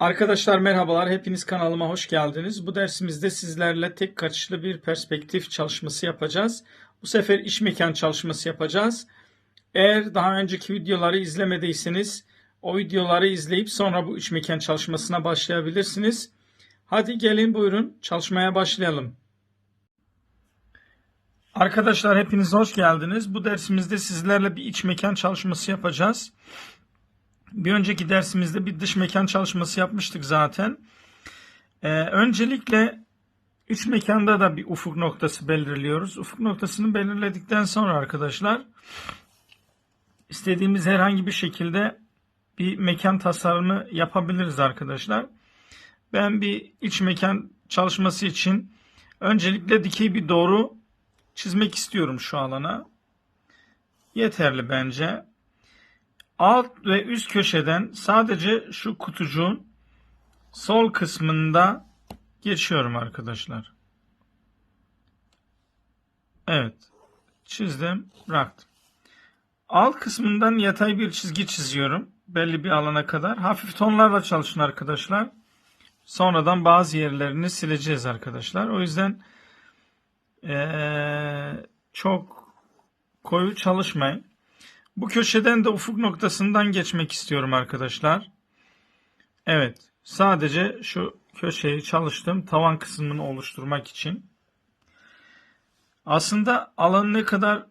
Arkadaşlar merhabalar, hepiniz kanalıma hoş geldiniz. Bu dersimizde sizlerle tek kaçışlı bir perspektif çalışması yapacağız. Bu sefer iş mekan çalışması yapacağız. Eğer daha önceki videoları izlemediyseniz o videoları izleyip sonra bu iç mekan çalışmasına başlayabilirsiniz. Hadi gelin buyurun çalışmaya başlayalım. Arkadaşlar hepiniz hoş geldiniz. Bu dersimizde sizlerle bir iç mekan çalışması yapacağız. Bir önceki dersimizde bir dış mekan çalışması yapmıştık zaten. Ee, öncelikle üç mekanda da bir ufuk noktası belirliyoruz. Ufuk noktasını belirledikten sonra arkadaşlar istediğimiz herhangi bir şekilde bir mekan tasarımı yapabiliriz arkadaşlar. Ben bir iç mekan çalışması için öncelikle dikey bir doğru çizmek istiyorum şu alana. Yeterli bence. Alt ve üst köşeden sadece şu kutucuğun sol kısmında geçiyorum arkadaşlar. Evet. Çizdim, bıraktım. Alt kısmından yatay bir çizgi çiziyorum. Belli bir alana kadar. Hafif tonlarla çalışın arkadaşlar. Sonradan bazı yerlerini sileceğiz arkadaşlar. O yüzden ee, çok koyu çalışmayın. Bu köşeden de ufuk noktasından geçmek istiyorum arkadaşlar. Evet. Sadece şu köşeyi çalıştım. Tavan kısmını oluşturmak için. Aslında alanı ne kadar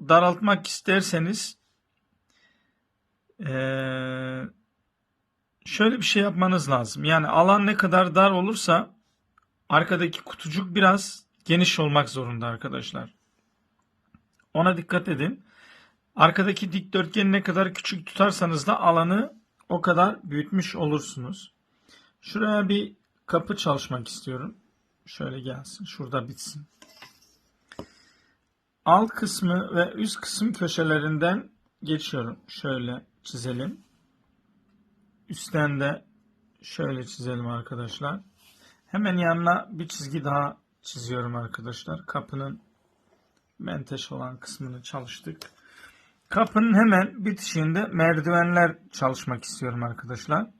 daraltmak isterseniz şöyle bir şey yapmanız lazım. Yani alan ne kadar dar olursa arkadaki kutucuk biraz geniş olmak zorunda arkadaşlar. Ona dikkat edin. Arkadaki dikdörtgeni ne kadar küçük tutarsanız da alanı o kadar büyütmüş olursunuz. Şuraya bir kapı çalışmak istiyorum. Şöyle gelsin. Şurada bitsin. Alt kısmı ve üst kısım köşelerinden geçiyorum. Şöyle çizelim. Üstten de şöyle çizelim arkadaşlar. Hemen yanına bir çizgi daha çiziyorum arkadaşlar. Kapının menteş olan kısmını çalıştık. Kapının hemen bitişinde merdivenler çalışmak istiyorum arkadaşlar.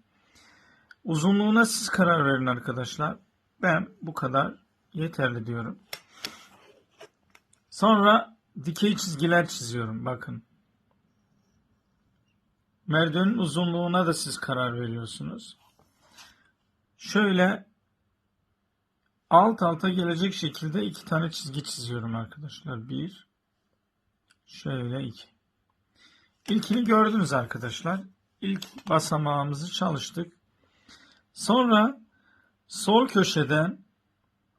Uzunluğuna siz karar verin arkadaşlar. Ben bu kadar yeterli diyorum. Sonra dikey çizgiler çiziyorum. Bakın. Merdivenin uzunluğuna da siz karar veriyorsunuz. Şöyle alt alta gelecek şekilde iki tane çizgi çiziyorum arkadaşlar. Bir, şöyle iki. İlkini gördünüz arkadaşlar. İlk basamağımızı çalıştık. Sonra sol köşeden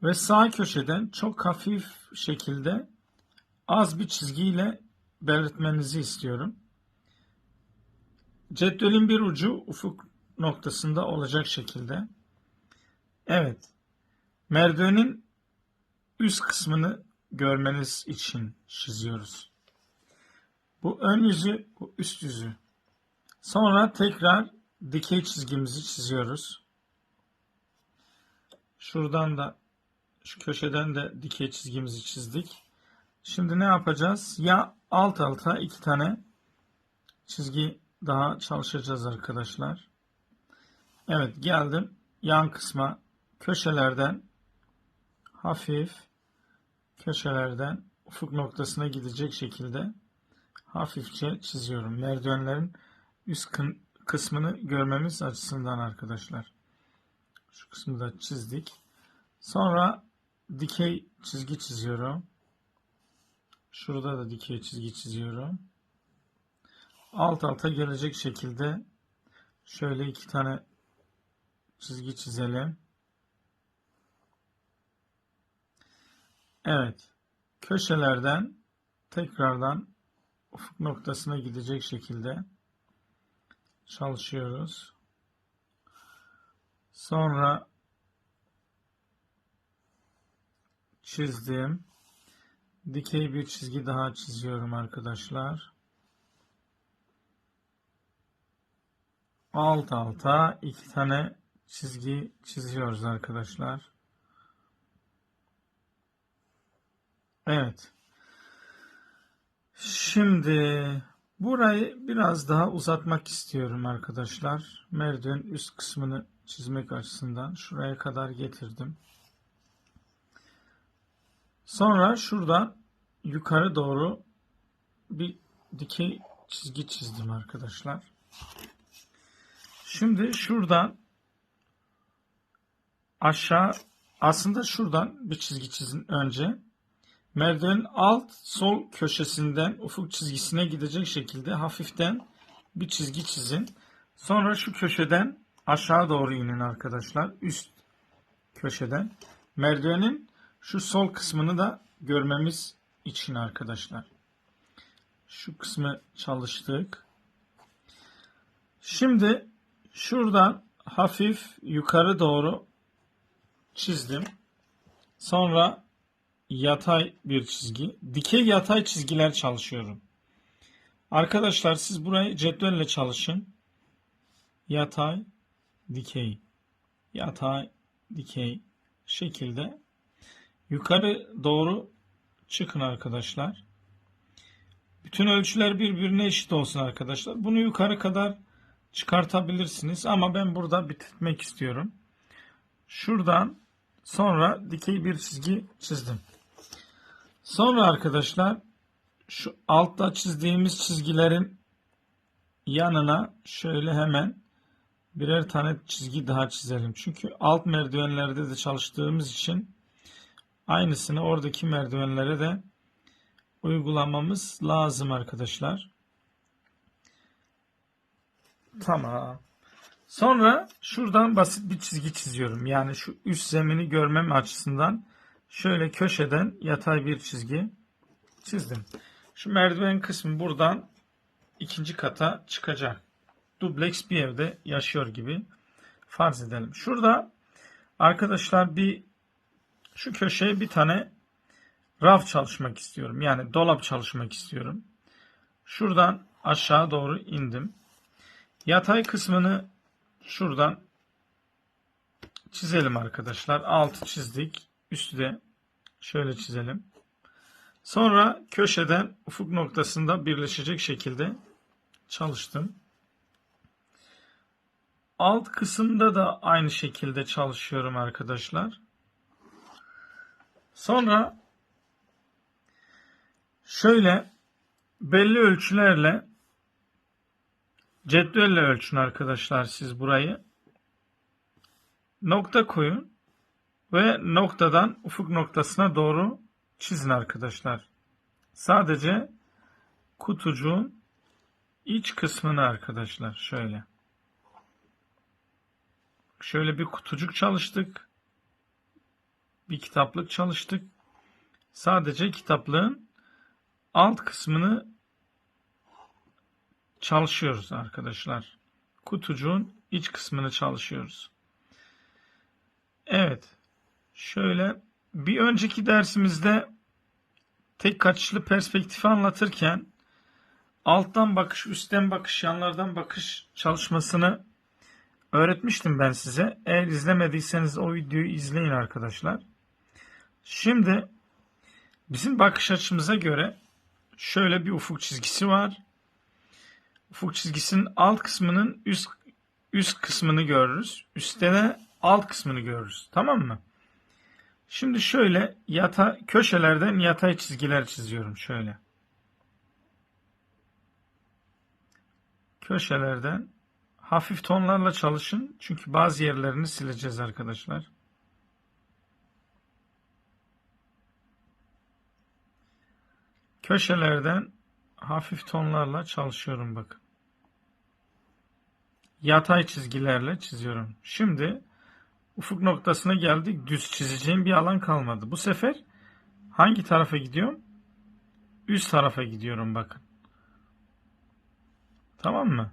ve sağ köşeden çok hafif şekilde az bir çizgiyle belirtmenizi istiyorum. Cetvelin bir ucu ufuk noktasında olacak şekilde. Evet. Merdivenin üst kısmını görmeniz için çiziyoruz. Bu ön yüzü, bu üst yüzü. Sonra tekrar dikey çizgimizi çiziyoruz. Şuradan da şu köşeden de dikey çizgimizi çizdik. Şimdi ne yapacağız? Ya alt alta iki tane çizgi daha çalışacağız arkadaşlar. Evet geldim. Yan kısma köşelerden hafif köşelerden ufuk noktasına gidecek şekilde hafifçe çiziyorum. Merdivenlerin üst kısmını görmemiz açısından arkadaşlar. Şu kısmı da çizdik. Sonra dikey çizgi çiziyorum. Şurada da dikey çizgi çiziyorum. Alt alta gelecek şekilde şöyle iki tane çizgi çizelim. Evet. Köşelerden tekrardan ufuk noktasına gidecek şekilde çalışıyoruz. Sonra çizdim. Dikey bir çizgi daha çiziyorum arkadaşlar. Alt alta iki tane çizgi çiziyoruz arkadaşlar. Evet. Şimdi Burayı biraz daha uzatmak istiyorum arkadaşlar. Merdiven üst kısmını çizmek açısından şuraya kadar getirdim. Sonra şuradan yukarı doğru bir dikey çizgi çizdim arkadaşlar. Şimdi şuradan aşağı aslında şuradan bir çizgi çizin önce. Merdivenin alt sol köşesinden ufuk çizgisine gidecek şekilde hafiften bir çizgi çizin. Sonra şu köşeden aşağı doğru inin arkadaşlar. Üst köşeden. Merdivenin şu sol kısmını da görmemiz için arkadaşlar. Şu kısmı çalıştık. Şimdi şuradan hafif yukarı doğru çizdim. Sonra yatay bir çizgi. Dikey yatay çizgiler çalışıyorum. Arkadaşlar siz burayı cetvelle çalışın. Yatay, dikey. Yatay, dikey şekilde yukarı doğru çıkın arkadaşlar. Bütün ölçüler birbirine eşit olsun arkadaşlar. Bunu yukarı kadar çıkartabilirsiniz ama ben burada bitirmek istiyorum. Şuradan sonra dikey bir çizgi çizdim. Sonra arkadaşlar şu altta çizdiğimiz çizgilerin yanına şöyle hemen birer tane çizgi daha çizelim. Çünkü alt merdivenlerde de çalıştığımız için aynısını oradaki merdivenlere de uygulamamız lazım arkadaşlar. Tamam. Sonra şuradan basit bir çizgi çiziyorum. Yani şu üst zemini görmem açısından şöyle köşeden yatay bir çizgi çizdim. Şu merdiven kısmı buradan ikinci kata çıkacak. Dubleks bir evde yaşıyor gibi farz edelim. Şurada arkadaşlar bir şu köşeye bir tane raf çalışmak istiyorum. Yani dolap çalışmak istiyorum. Şuradan aşağı doğru indim. Yatay kısmını şuradan çizelim arkadaşlar. Altı çizdik. Üstü de şöyle çizelim. Sonra köşeden ufuk noktasında birleşecek şekilde çalıştım. Alt kısımda da aynı şekilde çalışıyorum arkadaşlar. Sonra şöyle belli ölçülerle cetvelle ölçün arkadaşlar siz burayı. Nokta koyun ve noktadan ufuk noktasına doğru çizin arkadaşlar. Sadece kutucuğun iç kısmını arkadaşlar şöyle. Şöyle bir kutucuk çalıştık. Bir kitaplık çalıştık. Sadece kitaplığın alt kısmını çalışıyoruz arkadaşlar. Kutucuğun iç kısmını çalışıyoruz. Evet. Şöyle bir önceki dersimizde tek kaçışlı perspektifi anlatırken alttan bakış, üstten bakış, yanlardan bakış çalışmasını öğretmiştim ben size. Eğer izlemediyseniz o videoyu izleyin arkadaşlar. Şimdi bizim bakış açımıza göre şöyle bir ufuk çizgisi var. Ufuk çizgisinin alt kısmının üst üst kısmını görürüz. Üstte de alt kısmını görürüz. Tamam mı? Şimdi şöyle yata köşelerden yatay çizgiler çiziyorum şöyle. Köşelerden hafif tonlarla çalışın. Çünkü bazı yerlerini sileceğiz arkadaşlar. Köşelerden hafif tonlarla çalışıyorum bakın. Yatay çizgilerle çiziyorum. Şimdi ufuk noktasına geldik. Düz çizeceğim bir alan kalmadı. Bu sefer hangi tarafa gidiyorum? Üst tarafa gidiyorum bakın. Tamam mı?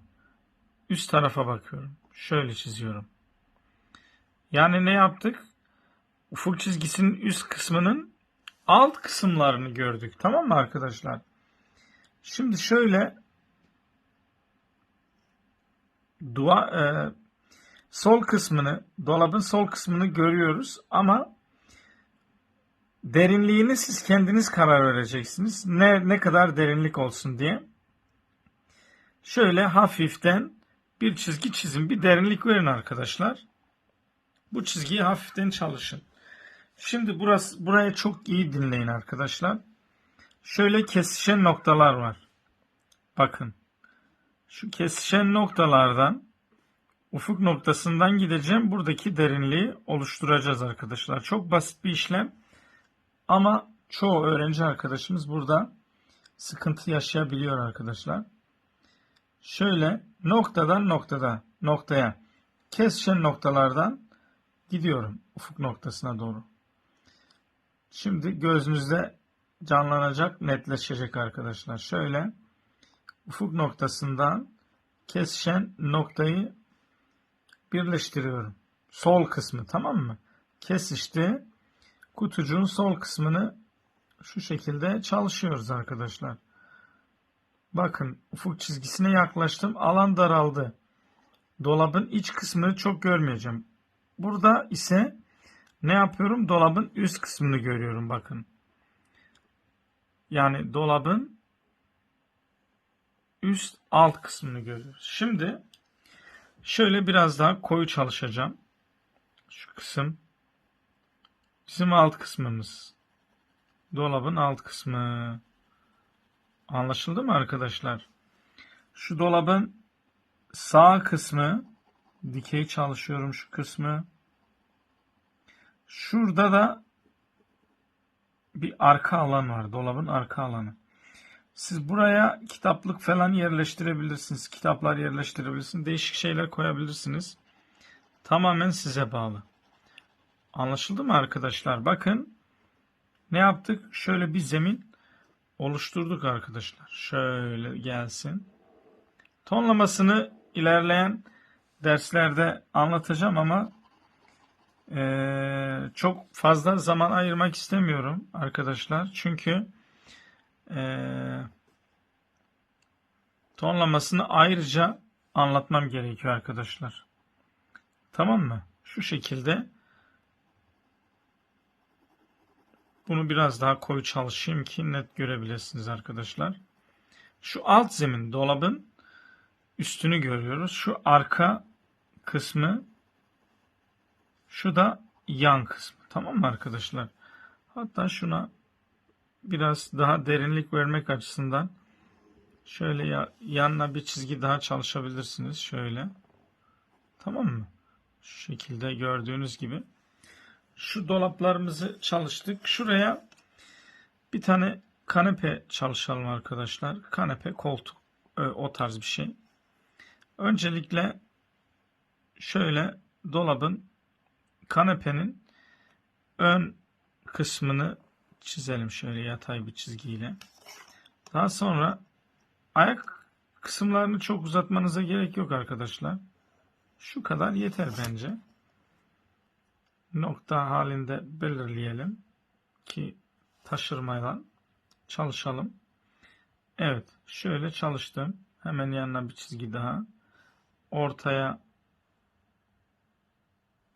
Üst tarafa bakıyorum. Şöyle çiziyorum. Yani ne yaptık? Ufuk çizgisinin üst kısmının alt kısımlarını gördük. Tamam mı arkadaşlar? Şimdi şöyle dua e, sol kısmını, dolabın sol kısmını görüyoruz ama derinliğini siz kendiniz karar vereceksiniz. Ne ne kadar derinlik olsun diye. Şöyle hafiften bir çizgi çizin. Bir derinlik verin arkadaşlar. Bu çizgiyi hafiften çalışın. Şimdi burası buraya çok iyi dinleyin arkadaşlar. Şöyle kesişen noktalar var. Bakın. Şu kesişen noktalardan ufuk noktasından gideceğim. Buradaki derinliği oluşturacağız arkadaşlar. Çok basit bir işlem. Ama çoğu öğrenci arkadaşımız burada sıkıntı yaşayabiliyor arkadaşlar. Şöyle noktadan noktada noktaya kesişen noktalardan gidiyorum ufuk noktasına doğru. Şimdi gözünüzde canlanacak, netleşecek arkadaşlar. Şöyle ufuk noktasından kesişen noktayı birleştiriyorum. Sol kısmı tamam mı? Kesişti. Kutucuğun sol kısmını şu şekilde çalışıyoruz arkadaşlar. Bakın ufuk çizgisine yaklaştım. Alan daraldı. Dolabın iç kısmını çok görmeyeceğim. Burada ise ne yapıyorum? Dolabın üst kısmını görüyorum bakın. Yani dolabın üst alt kısmını görüyoruz. Şimdi şöyle biraz daha koyu çalışacağım. Şu kısım bizim alt kısmımız. Dolabın alt kısmı. Anlaşıldı mı arkadaşlar? Şu dolabın sağ kısmı dikey çalışıyorum şu kısmı. Şurada da bir arka alan var. Dolabın arka alanı. Siz buraya kitaplık falan yerleştirebilirsiniz. Kitaplar yerleştirebilirsiniz. Değişik şeyler koyabilirsiniz. Tamamen size bağlı. Anlaşıldı mı arkadaşlar? Bakın ne yaptık? Şöyle bir zemin oluşturduk arkadaşlar. Şöyle gelsin. Tonlamasını ilerleyen derslerde anlatacağım ama ee, çok fazla zaman ayırmak istemiyorum arkadaşlar. Çünkü ee, tonlamasını ayrıca anlatmam gerekiyor arkadaşlar. Tamam mı? Şu şekilde bunu biraz daha koyu çalışayım ki net görebilirsiniz arkadaşlar. Şu alt zemin dolabın üstünü görüyoruz. Şu arka kısmı şu da yan kısmı. Tamam mı arkadaşlar? Hatta şuna biraz daha derinlik vermek açısından şöyle ya, yanına bir çizgi daha çalışabilirsiniz. Şöyle. Tamam mı? Şu şekilde gördüğünüz gibi. Şu dolaplarımızı çalıştık. Şuraya bir tane kanepe çalışalım arkadaşlar. Kanepe, koltuk. O tarz bir şey. Öncelikle şöyle dolabın kanepenin ön kısmını çizelim şöyle yatay bir çizgiyle. Daha sonra ayak kısımlarını çok uzatmanıza gerek yok arkadaşlar. Şu kadar yeter bence. Nokta halinde belirleyelim ki taşırmayla çalışalım. Evet, şöyle çalıştım. Hemen yanına bir çizgi daha. Ortaya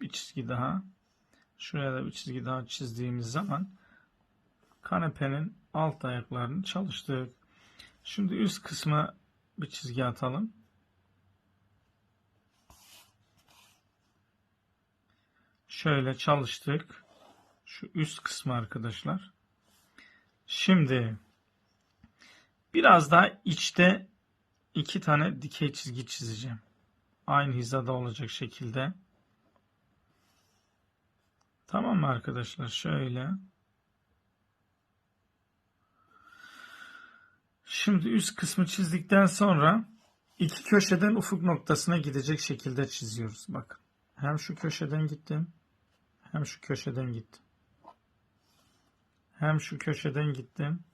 bir çizgi daha. Şuraya da bir çizgi daha çizdiğimiz zaman kanepenin alt ayaklarını çalıştık. Şimdi üst kısma bir çizgi atalım. Şöyle çalıştık. Şu üst kısmı arkadaşlar. Şimdi biraz daha içte iki tane dikey çizgi çizeceğim. Aynı hizada olacak şekilde. Tamam mı arkadaşlar? Şöyle. Şimdi üst kısmı çizdikten sonra iki köşeden ufuk noktasına gidecek şekilde çiziyoruz. Bakın. Hem şu köşeden gittim. Hem şu köşeden gittim. Hem şu köşeden gittim.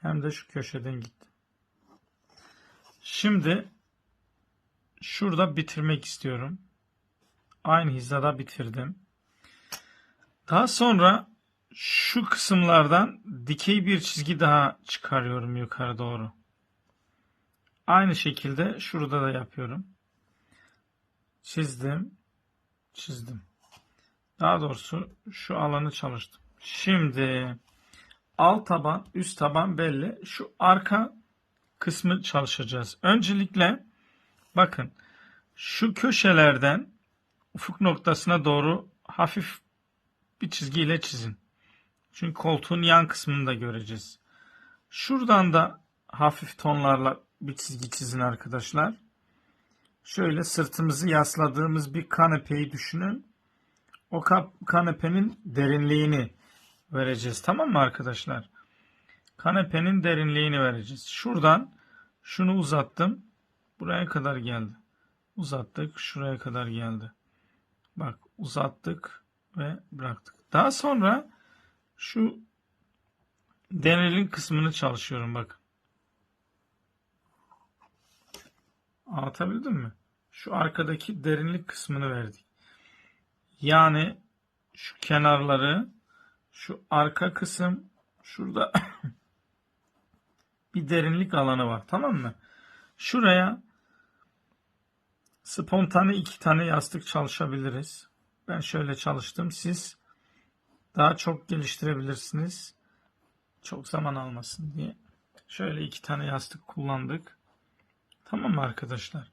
Hem de şu köşeden gittim. Şimdi şurada bitirmek istiyorum. Aynı hizada bitirdim. Daha sonra şu kısımlardan dikey bir çizgi daha çıkarıyorum yukarı doğru. Aynı şekilde şurada da yapıyorum. Çizdim. Çizdim. Daha doğrusu şu alanı çalıştım. Şimdi alt taban, üst taban belli. Şu arka kısmı çalışacağız. Öncelikle bakın şu köşelerden ufuk noktasına doğru hafif bir çizgiyle çizin. Çünkü koltuğun yan kısmını da göreceğiz. Şuradan da hafif tonlarla bir çizgi çizin arkadaşlar. Şöyle sırtımızı yasladığımız bir kanepeyi düşünün. O kanepenin derinliğini vereceğiz. Tamam mı arkadaşlar? Kanepenin derinliğini vereceğiz. Şuradan şunu uzattım. Buraya kadar geldi. Uzattık. Şuraya kadar geldi. Bak uzattık ve bıraktık. Daha sonra şu derinlik kısmını çalışıyorum bak. Anlatabildim mi? Şu arkadaki derinlik kısmını verdik. Yani şu kenarları, şu arka kısım, şurada bir derinlik alanı var. Tamam mı? Şuraya spontane iki tane yastık çalışabiliriz. Ben şöyle çalıştım. Siz daha çok geliştirebilirsiniz. Çok zaman almasın diye. Şöyle iki tane yastık kullandık. Tamam mı arkadaşlar?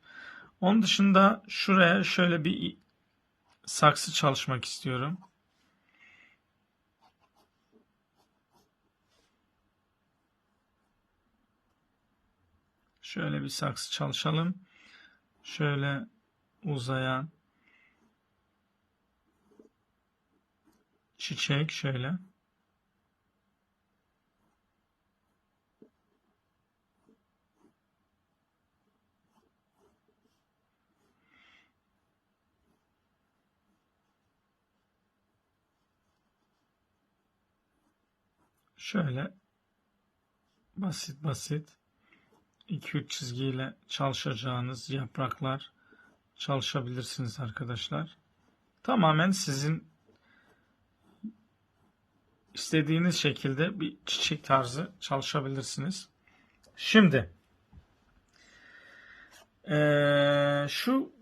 Onun dışında şuraya şöyle bir saksı çalışmak istiyorum. Şöyle bir saksı çalışalım. Şöyle uzayan çiçek şöyle. Şöyle basit basit 2-3 çizgiyle çalışacağınız yapraklar çalışabilirsiniz arkadaşlar. Tamamen sizin istediğiniz şekilde bir çiçek tarzı çalışabilirsiniz. Şimdi şu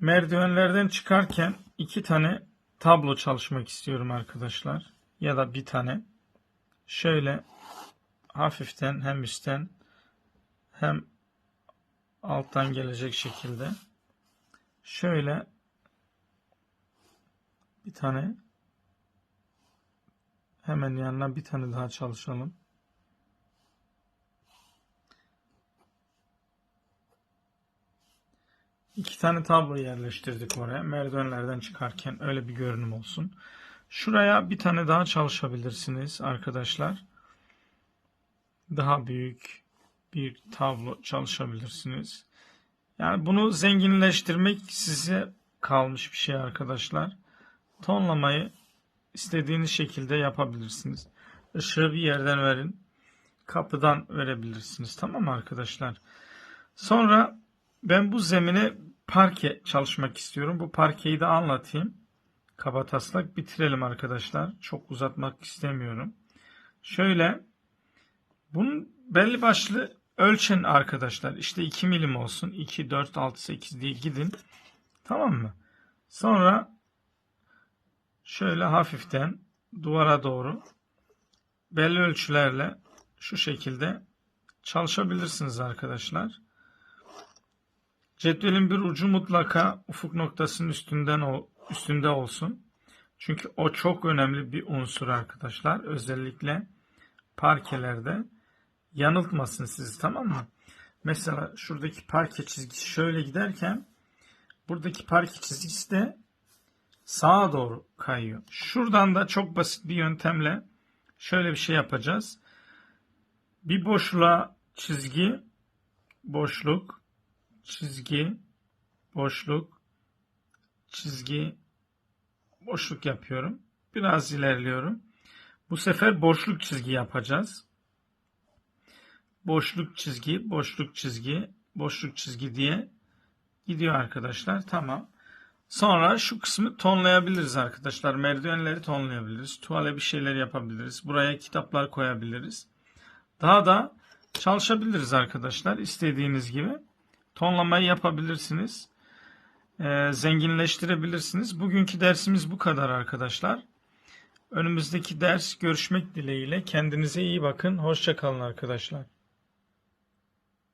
merdivenlerden çıkarken iki tane tablo çalışmak istiyorum arkadaşlar. Ya da bir tane. Şöyle hafiften hem üstten hem alttan gelecek şekilde şöyle bir tane hemen yanına bir tane daha çalışalım. İki tane tablo yerleştirdik oraya. Merdivenlerden çıkarken öyle bir görünüm olsun. Şuraya bir tane daha çalışabilirsiniz arkadaşlar. Daha büyük bir tablo çalışabilirsiniz. Yani bunu zenginleştirmek size kalmış bir şey arkadaşlar. Tonlamayı istediğiniz şekilde yapabilirsiniz. Işığı bir yerden verin. Kapıdan verebilirsiniz. Tamam mı arkadaşlar? Sonra ben bu zemine parke çalışmak istiyorum. Bu parkeyi de anlatayım. Kaba taslak bitirelim arkadaşlar. Çok uzatmak istemiyorum. Şöyle bunun belli başlı ölçün arkadaşlar. İşte 2 milim olsun. 2, 4, 6, 8 diye gidin. Tamam mı? Sonra şöyle hafiften duvara doğru belli ölçülerle şu şekilde çalışabilirsiniz arkadaşlar. Cetvelin bir ucu mutlaka ufuk noktasının üstünden üstünde olsun. Çünkü o çok önemli bir unsur arkadaşlar. Özellikle parkelerde yanıltmasın sizi tamam mı? Mesela şuradaki parke çizgisi şöyle giderken buradaki parke çizgisi de sağa doğru kayıyor. Şuradan da çok basit bir yöntemle şöyle bir şey yapacağız. Bir boşluğa çizgi, boşluk, çizgi, boşluk, çizgi, boşluk yapıyorum. Biraz ilerliyorum. Bu sefer boşluk çizgi yapacağız. Boşluk çizgi, boşluk çizgi, boşluk çizgi diye gidiyor arkadaşlar. Tamam. Sonra şu kısmı tonlayabiliriz arkadaşlar. Merdivenleri tonlayabiliriz. Tuvale bir şeyler yapabiliriz. Buraya kitaplar koyabiliriz. Daha da çalışabiliriz arkadaşlar. İstediğiniz gibi. Tonlamayı yapabilirsiniz. Ee, zenginleştirebilirsiniz. Bugünkü dersimiz bu kadar arkadaşlar. Önümüzdeki ders görüşmek dileğiyle. Kendinize iyi bakın. Hoşça kalın arkadaşlar.